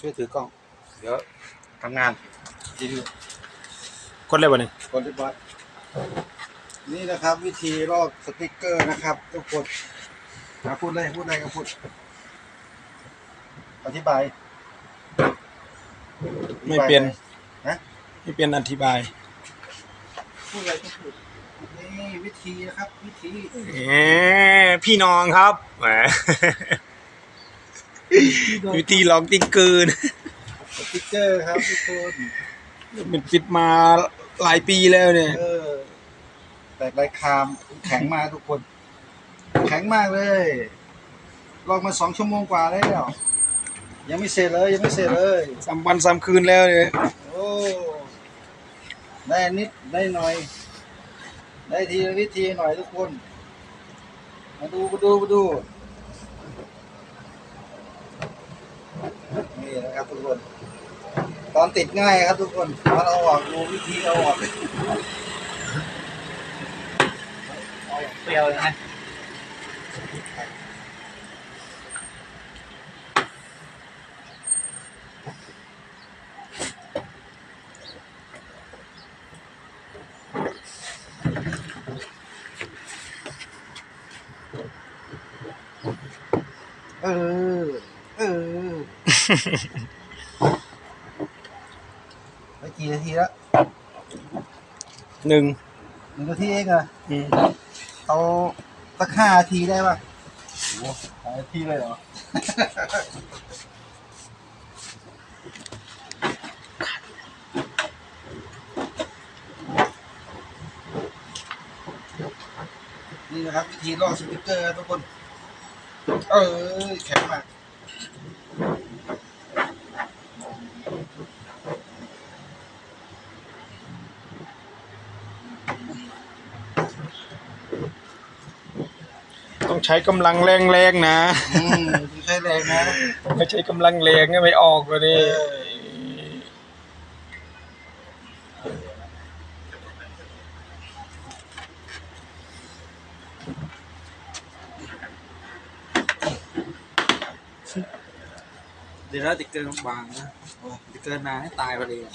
ช่วยถือกล้อง เดี๋ยวทำงานรีวิวกดเลยบ่นี่กดเรียบร้อยนี่นะครับ วิธีลอกสติกเกอร์นะครับทุกคนนะพูดเลยพูดอะไรก็พูด อธิบายไม่เปลี่ยนนะ ไม่เปลี่ยนอธิบายพูดอะไรก็พูดนี่วิธีนะครับ วิธีแหมพี่น้องครับแหม วิธีลองติ๊กเกอร์นะสติกเกอร์ครับทุกคนมันปิดมาหลายปีแล้วเนี่ย เออ แตกลายคามแข็งมากทุกคน แข็งมากเลยลอกมาสองชั่วโมงกว่าแล้ว ยังไม่เสร็จเลยยังไม่เสร็จเลยสามวันสามคืนแล้วเนี่ยโอ้ได้นิดได้หน่อย ได้ทีละนิดทีหน่อยทุกคน มาดูมาดูมาดู นี่นะ ครับทุกคน ตอนติดง่ายครับทุกคนตอนเอาออกดูวิธีเอาออกเปรี้ยวเลยนะเออ เออ ไปกี่นาทีแล้วหนึ่งหนึ่งนาทีเองเหรออืมเอาสักห้านาทีได้ป่ะโอ้ห้านาทีเลยเหรอ นี่นะครับ วิธีลอกสติกเกอร์ครับทุกคน เออแข็งมาก ต้องใช้กำลังแรงๆนะอืมไม่ใช่แรงนะไม่ใช้กำลังแรงก็ไม่ออกเลยนี่เออเดี๋ยวเราติดเกินบางนะโอ้ติดเกินนานให้ตายพอดีอะ